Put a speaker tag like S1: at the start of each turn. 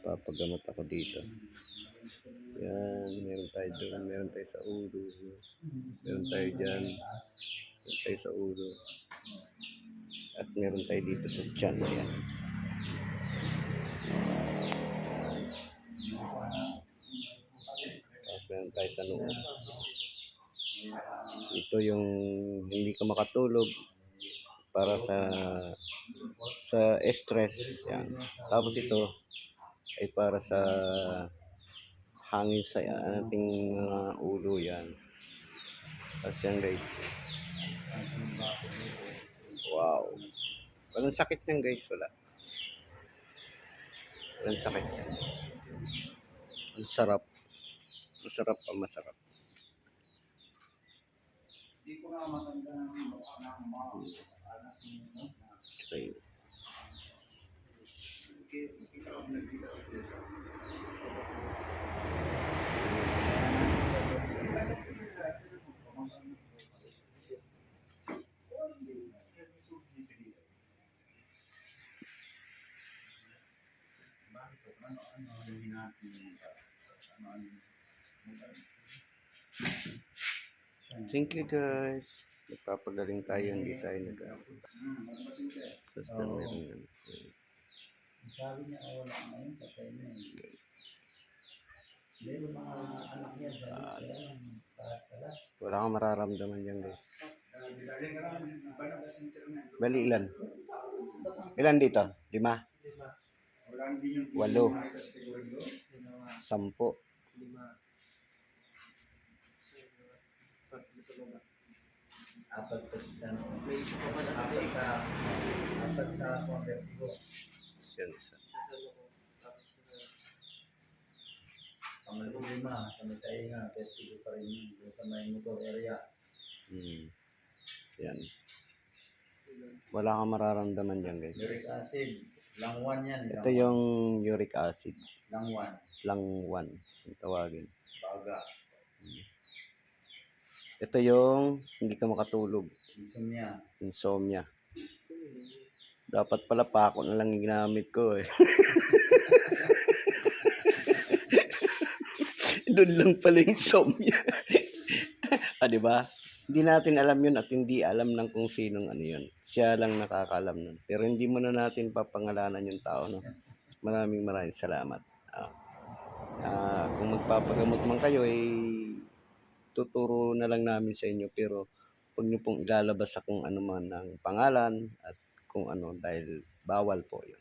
S1: Papagamot ako dito. Yan, meron tayo doon, meron tayo sa ulo. Meron tayo dyan. Meron tayo sa ulo. At meron tayo dito sa tiyan. Ayan. Tapos meron tayo sa noo. Ito yung hindi ka makatulog para sa sa stress yan. Tapos ito ay para sa hangin sa ating mga ulo yan. Tapos yan guys. Wow. Walang sakit yan guys, wala. Walang sakit yan. Ang sarap. Masarap pa masarap. Okay. Thank you guys. Nagpapagaling tayo, hindi tayo nag Tapos na meron yan.
S2: Sabi niya, oh, wala ka ngayon, patay na eh. Hindi, yung mga anak niya, sabi lahat pala.
S1: Wala kang mararamdaman yan guys. Bali ilan? Ilan dito? Lima? Walo? Sampo?
S2: Apat sa ano, apat sa, apat sa convertigo.
S1: Yan isa.
S2: Pangalawa lima, sa may tayo nga, vertigo pa rin yun, sa may motor area.
S1: Hmm. Yan. Wala kang mararamdaman yan guys.
S2: Uric acid, langwan yan.
S1: Ito yung uric acid.
S2: Langwan,
S1: Langwan. Yung tawagin.
S2: baga,
S1: Ito yung hindi ka makatulog.
S2: insomnia.
S1: Insomnia. Dapat pala pa ako na lang ginamit ko eh. Doon lang pala yung insomnia. ah, di ba? Hindi natin alam yun at hindi alam ng kung sinong ano yun. Siya lang nakakaalam nun. Pero hindi mo na natin papangalanan yung tao. No? Maraming maraming salamat. Ah, ah, kung magpapagamot man kayo, eh, tuturo na lang namin sa inyo. Pero huwag niyo pong ilalabas sa kung ano man ng pangalan at kung ano dahil bawal po yun.